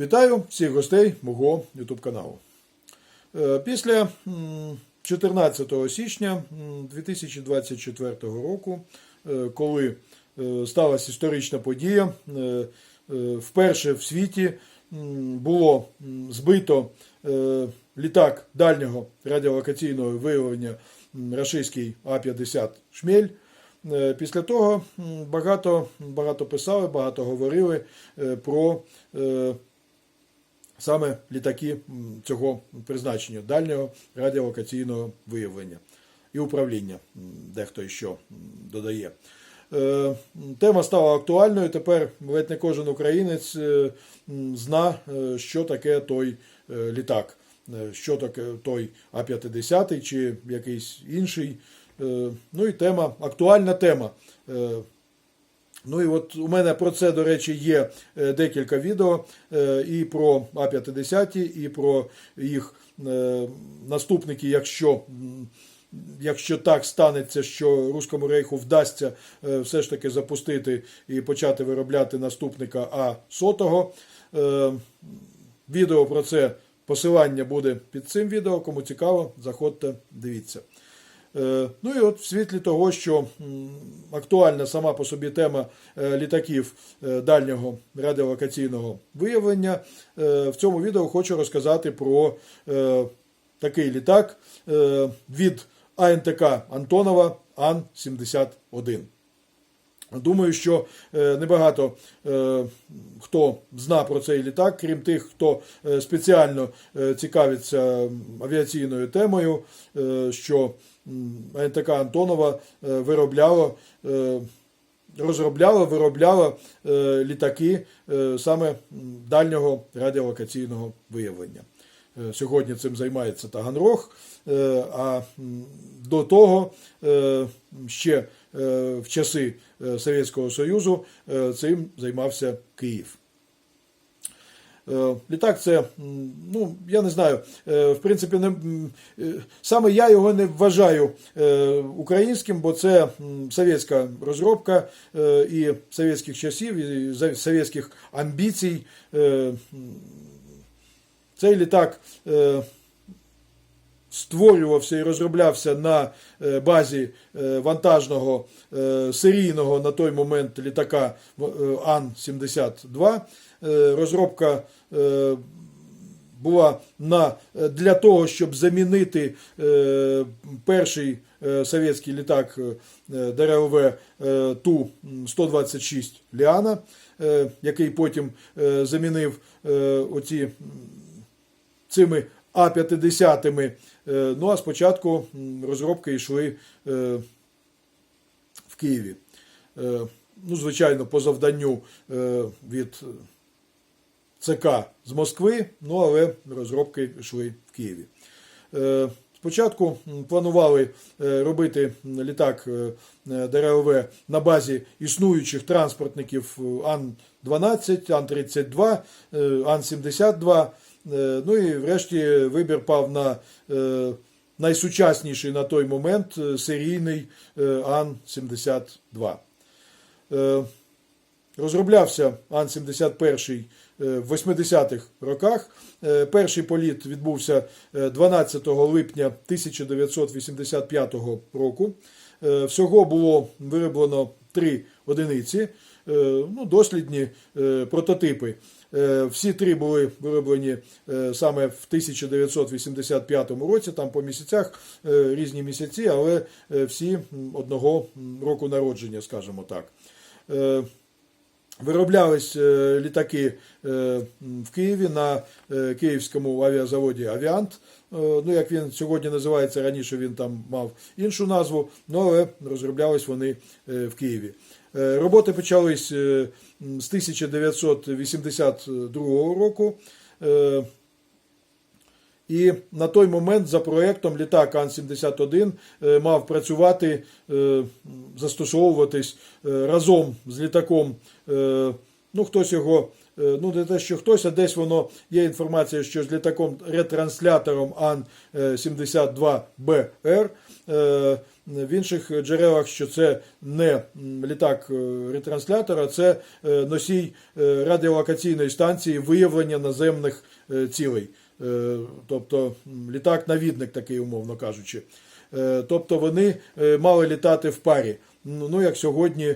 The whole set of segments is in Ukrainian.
Вітаю всіх гостей мого YouTube каналу. Е, Після 14 січня 2024 року, е, коли е, сталася історична подія, вперше в світі було збито літак дальнього радіолокаційного виявлення рашистський А-50 Шмель. Після того багато, багато писали, багато говорили про саме літаки цього призначення дальнього радіолокаційного виявлення і управління, дехто м, додає. Е, Тема стала актуальною. Тепер ледь не кожен українець е, зна, е, що таке той літак, що таке той А-50 чи якийсь інший. Ну і тема, актуальна тема. Ну і от у мене про це, до речі, є е, декілька відео е, і про А-50, і про їх е, наступники, якщо, якщо так станеться, що Руському рейху вдасться все ж таки запустити і почати виробляти наступника А-100. Е, Відео про це посилання буде під цим відео. Кому цікаво, заходьте, дивіться. Е, Ну і от в світлі того, що актуальна сама по собі тема е, літаків е, дальнього радіолокаційного виявлення, в цьому відео хочу розказати про такий літак від АНТК Антонова Ан-71. Думаю, що е, небагато е, хто зна про цей літак, крім тих, хто е, спеціально цікавиться авіаційною темою, що НТК Антонова виробляло, розробляло, виробляло е, літаки саме дальнього радіолокаційного виявлення. Е, Сьогодні цим займається Таганрог, е, а до того е, ще в часи Совєтського Союзу цим займався Київ. Літак це, ну, я не знаю, в принципі, не, саме я його не вважаю українським, бо це совєтська розробка і совєтських часів, і совєтських амбіцій. Цей літак е, створювався і розроблявся на е, базі е, вантажного серійного на той момент літака е, Ан-72. Е, Розробка була на, для того, щоб замінити е, перший е, совєтський літак е, ДРЛВ е, Ту-126 Ліана, е, який потім е, замінив е, оці цими А-50. Е, Ну а спочатку розробки йшли е, в Києві. Е, Ну, звичайно, по завданню від ЦК з Москви, ну але розробки йшли в Києві. Спочатку планували робити літак ДРЛВ на базі існуючих транспортників е, Ан-12, Ан-32, е, Ан-72. Е, Ну і врешті вибір пав на е, найсучасніший на той момент е, серійний е, Ан-72. Е, Розроблявся Ан-71 е, в 80-х роках. Перший політ відбувся е, 12 липня 1985 року. Всього було вироблено три одиниці, ну, дослідні е, прототипи. Е, Всі три були вироблені е, саме в 1985 році, там по місяцях е, різні місяці, але е, всі одного року народження, скажімо так. Е, Вироблялись е, літаки е, в Києві на е, київському авіазаводі Авіант. Е, Ну, як він сьогодні називається, раніше він там мав іншу назву, ну, але розроблялись вони е, в Києві. Е, Роботи почались е, з 1982 року. Е, і на той момент за проєктом літак Ан-71 е, мав працювати, застосовуватись разом з літаком. Ну, хтось його ну не те, що хтось, а десь воно є інформація, що з літаком ретранслятором Ан-72БР. Е, В інших джерелах, що це не літак е, ретранслятора, це е, носій радіолокаційної станції виявлення наземних цілей. Тобто літак-навідник, такий, умовно кажучи. Тобто вони мали літати в парі. Ну, ну, як сьогодні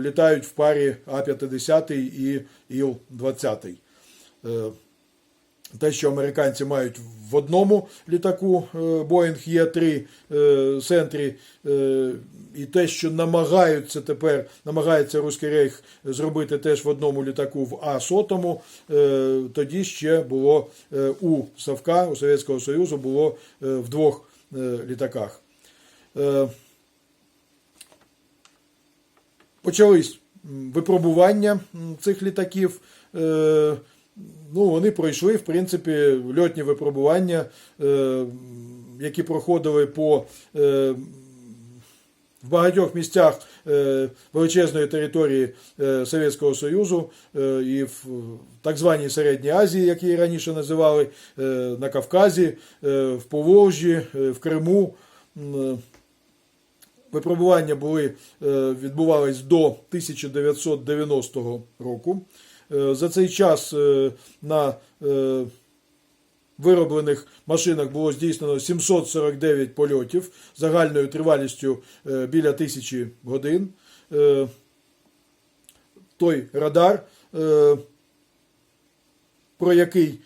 літають в парі А-50 і Іл-20. Е, те, що американці мають в одному літаку е, Boeing Є-3 е, центрі, е, і те, що намагаються тепер, намагається Руський Рейх зробити теж в одному літаку в А-100, е, тоді ще було е, у Савка, у Совєтського Союзу було е, в двох е, літаках. Е, Почались випробування цих літаків. Е, Ну, вони пройшли, в принципі, льотні випробування, е, які проходили по е, в багатьох місцях е, величезної території е, Совєтського Союзу е, і в так званій Середній Азії, як її раніше називали, е, на Кавказі, е, в Поволжі, е, в Криму. М, Випробування були, е, відбувались до 1990 року. Е, За цей час е, на е, вироблених машинах було здійснено 749 польотів загальною тривалістю біля тисячі годин. Той радар, про який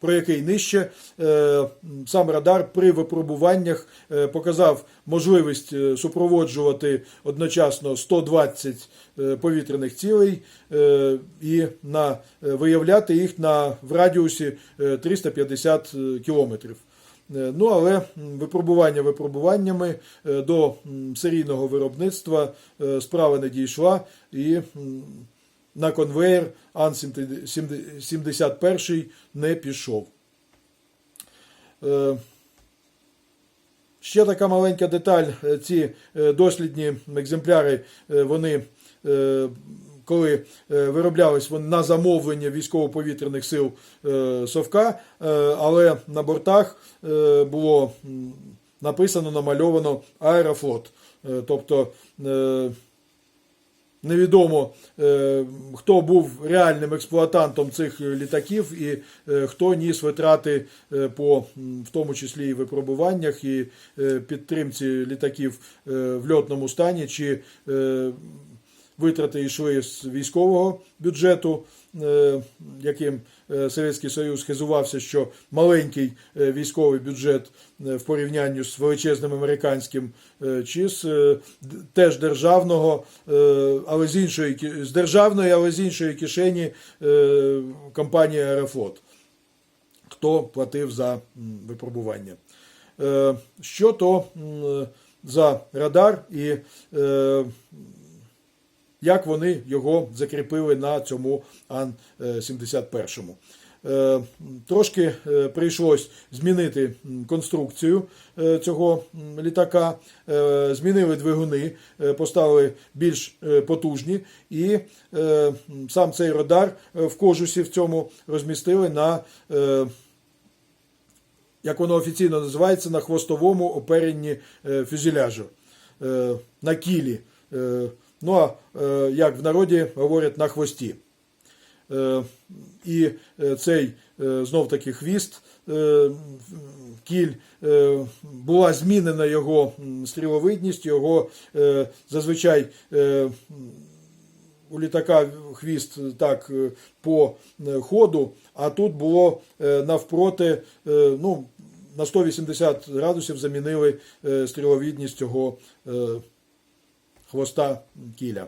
про який нижче. Е, Сам радар при випробуваннях е, показав можливість е, супроводжувати одночасно 120 е, повітряних цілей і на, виявляти їх на, в радіусі е, 350 кілометрів. Ну, але випробування випробуваннями до серійного виробництва справа не дійшла і на конвейер Ан-71 не пішов. Е, Ще така маленька деталь. Е, Ці е, дослідні екземпляри, вони, коли вироблялись вони на замовлення військово-повітряних сил Совка, але на бортах було написано, намальовано Аерофлот. Тобто Невідомо, е, хто був реальним експлуатантом цих літаків і е, хто ніс витрати е, по в тому числі і випробуваннях і підтримці літаків в льотному стані, чи витрати йшли з військового бюджету, е, яким е, Совєтський Союз хизувався, що маленький е, військовий бюджет в порівнянні з величезним американським, чи з теж державного, але з іншої з державної, але з іншої кишені компанії Аерофлот. Хто платив за випробування? Що то за радар і як вони його закріпили на цьому Ан-71. Е, Трошки е, прийшлось змінити конструкцію е, цього літака, Е, змінили двигуни, е, поставили більш е, потужні, і е, сам цей радар е, в кожусі в цьому розмістили на е, як воно офіційно називається, на хвостовому оперенні е, фюзеляжу, е, на кілі. Ну а е, як в народі говорять, на хвості. Е, І е, цей знов таки хвіст, кіль, була змінена його стріловидність, його зазвичай. у літака хвіст так по ходу, а тут було навпроти, ну, на 180 градусів замінили стріловідність цього хвоста кіля.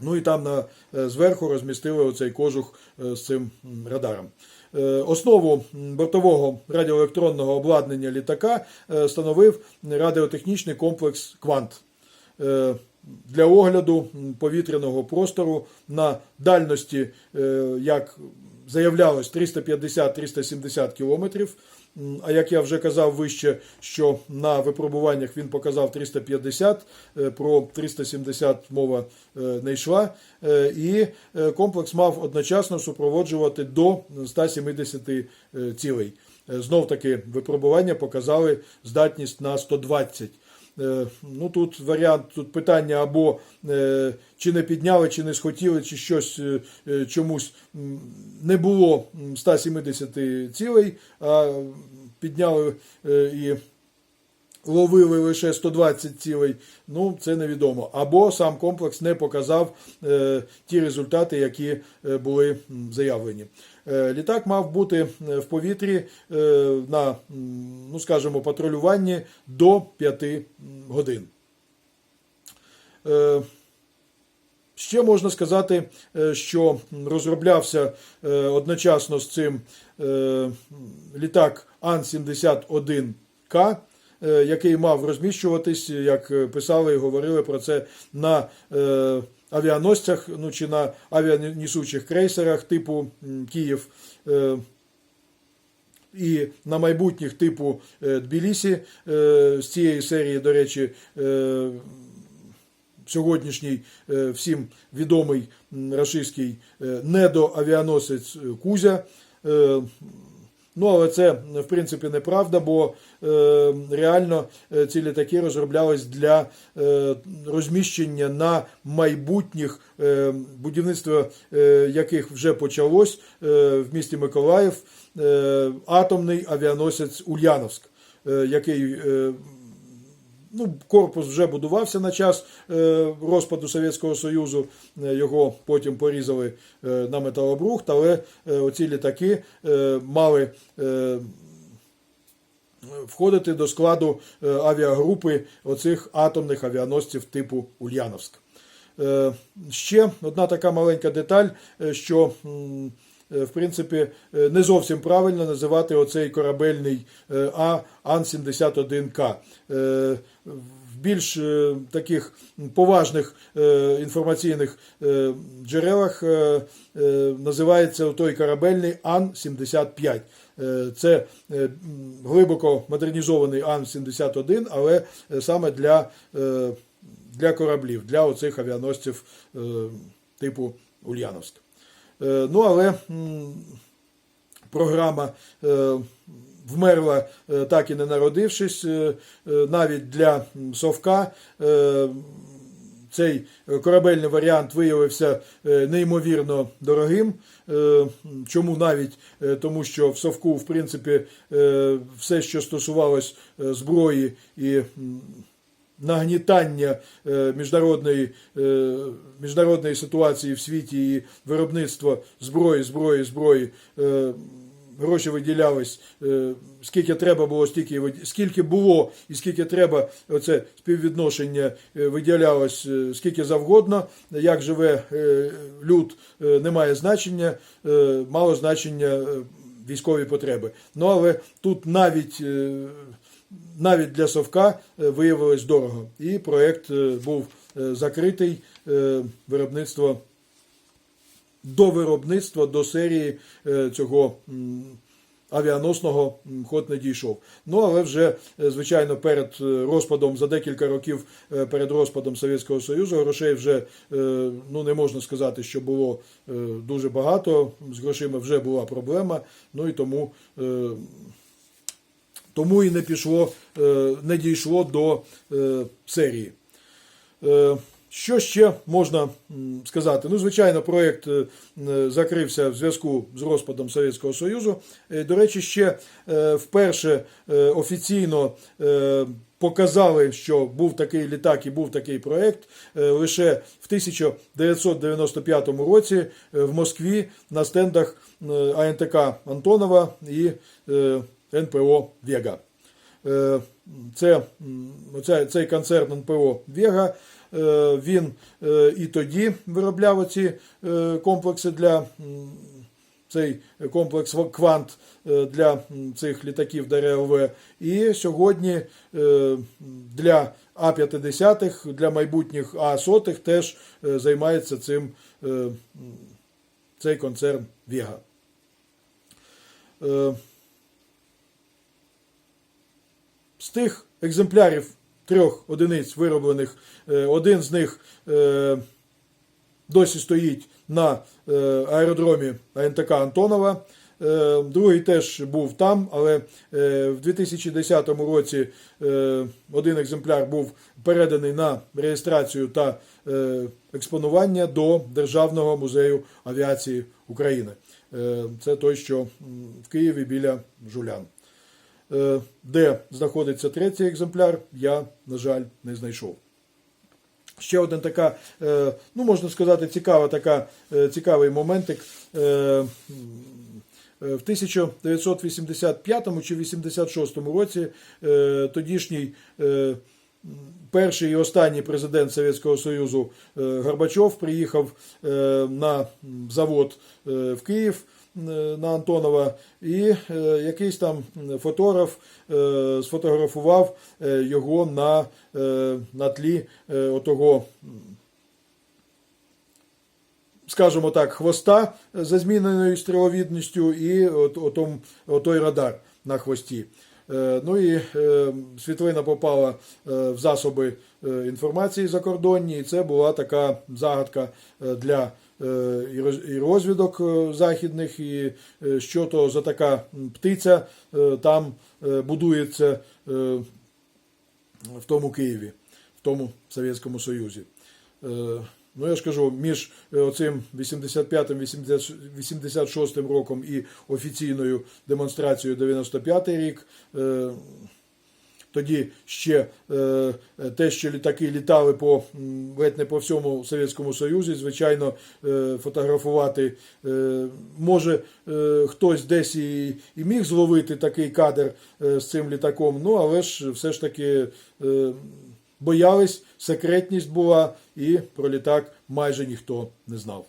Ну і там на, е, зверху розмістили оцей кожух е, з цим радаром. Е, Основу бортового радіоелектронного обладнання літака е, становив радіотехнічний комплекс Квант е, для огляду повітряного простору на дальності е, як заявлялось 350-370 кілометрів. А як я вже казав вище, що на випробуваннях він показав 350, е, про 370 мова е, не йшла. Е, І комплекс мав одночасно супроводжувати до 170 е, цілей. Знов таки випробування показали здатність на 120. Е, Ну тут варіант, тут питання або е, чи не підняли, чи не схотіли, чи щось е, чомусь не було м, 170 цілей, а підняли і ловили лише 120 цілей. Ну це невідомо. Або сам комплекс не показав е, ті результати, які е, були заявлені. Е, Літак мав бути е, в повітрі на, ну скажімо, патрулюванні до 5 годин. Ще можна сказати, що розроблявся одночасно з цим літак Ан-71К, е, який мав розміщуватись, як писали і говорили про це на е, авіаносцях, ну чи на авіанесучих крейсерах типу Київ. Е, і на майбутніх типу е, Тбілісі е, з цієї серії, до речі, е, сьогоднішній е, всім відомий рашистський е, недоавіаносець е, Кузя. Ну, але це в принципі неправда, бо е, реально е, ці літаки розроблялись для е, розміщення на майбутніх е, будівництво е, яких вже почалось е, в місті Миколаїв, е, атомний авіаносець Ульяновськ, е, який е, ну, корпус вже будувався на час е, розпаду Совєтського Союзу. Е, Його потім порізали е, на металобрухт, але оці літаки мали. Входити до складу авіагрупи оцих атомних авіаносців типу Ульяновськ. Ще одна така маленька деталь, що в принципі е, не зовсім правильно називати оцей корабельний е, А Ан-71К. Е, В більш е, таких поважних е, інформаційних е, джерелах е, е, називається той корабельний Ан-75. Е, Це е, глибоко модернізований Ан-71, але е, саме для, е, для кораблів, для оцих авіаносців е, типу Ульяновськ. Е, Ну, але програма е, вмерла е, так і не народившись. Навіть для Совка цей корабельний варіант виявився неймовірно дорогим. Чому навіть тому, що в Совку, в принципі, все, що стосувалось зброї і нагнітання е, міжнародної, е, міжнародної ситуації в світі і виробництва зброї, зброї, зброї. е, Гроші виділялись, скільки треба було, стільки скільки було і скільки треба, оце співвідношення виділялось скільки завгодно. Як живе люд, не має значення, мало значення військові потреби. Ну але тут навіть навіть для Совка е, виявилось дорого. І проєкт е, був е, закритий виробництво до виробництва, до серії цього авіаносного ход не дійшов. Ну, але вже, звичайно, перед розпадом, за декілька років перед розпадом Совєтського Союзу грошей вже ну, не можна сказати, що було дуже багато. З грошима вже була проблема. Ну і тому. Тому і не пішло, е, не дійшло до е, серії. Е, Що ще можна сказати? Ну, звичайно, проєкт закрився в зв'язку з розпадом Совєтського Союзу. До речі, ще вперше офіційно показали, що був такий літак і був такий проєкт лише в 1995 році в Москві на стендах АНТК Антонова і НПО Вега. Е, Це, цей концерн НПО Вега. е, Він е, і тоді виробляв ці комплекси для цей комплекс Квант для цих літаків ДРЛВ. І сьогодні для А-50, для майбутніх А-100 теж займається цим цей концерн Вега. е, з тих екземплярів трьох одиниць вироблених, е, один з них е, досі стоїть на е, аеродромі АНТК Антонова. Другий теж був там, але в 2010 році один екземпляр був переданий на реєстрацію та експонування до Державного музею авіації України. Це той, що в Києві біля Жулян. Е, Де знаходиться третій екземпляр, я, на жаль, не знайшов. Ще один така, е, ну можна сказати, цікава така, е, цікавий моментик. В 1985 чи 86 році тодішній перший і останній президент Совєтського Союзу Горбачов приїхав на завод в Київ на Антонова, і е, якийсь там фотограф е, сфотографував е, його на, е, на тлі е, отого скажімо так, хвоста за зміненою стріловідністю і от, отом, отой радар на хвості. Е, Ну і е, світлина попала е, в засоби е, інформації закордонні, і це була така загадка е, для е, і роз- розвідок е, західних, і е, що то за така птиця е, там е, будується е, в тому Києві, в тому Совєтському Союзі. Е, Ну, я ж кажу, між е, оцим 85-86 роком і офіційною демонстрацією 95 рік. Тоді ще е, те, що літаки літали по ледь не по всьому Совєтському Союзі, звичайно, е, фотографувати е, може хтось десь і, і міг зловити такий кадр з цим літаком, ну але ж все ж таки боялись, секретність була, і про літак майже ніхто не знав.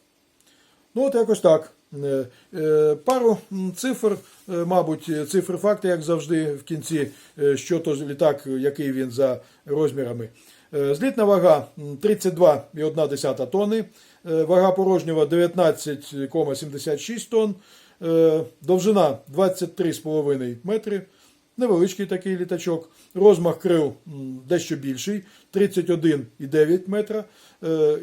Ну, от якось так. Е, е, Пару цифр, е, мабуть, цифри факти, як завжди, в кінці, що то літак, який він за розмірами. Злітна вага 32,1 тонни, вага порожнього 19,76 тонн, довжина 23,5 метри. Невеличкий такий літачок, розмах крил дещо більший 31,9 метра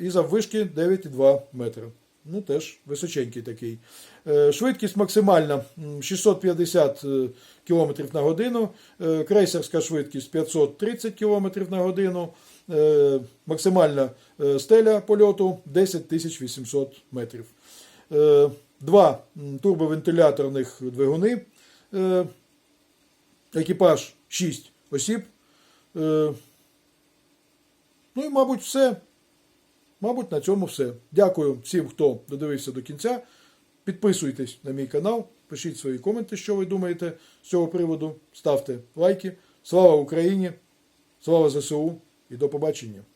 і заввишки 9,2 метра. Ну, теж височенький такий. Е, Швидкість максимальна 650 км на годину, е, крейсерська швидкість 530 км на годину, е, максимальна е, стеля польоту 10 800 метрів. Е, Два турбовентиляторних двигуни. Е, екіпаж 6 осіб. Е, Ну і, мабуть, все. Мабуть, на цьому все. Дякую всім, хто додивився до кінця. Підписуйтесь на мій канал, пишіть свої коменти, що ви думаєте з цього приводу. Ставте лайки. Слава Україні! Слава ЗСУ і до побачення!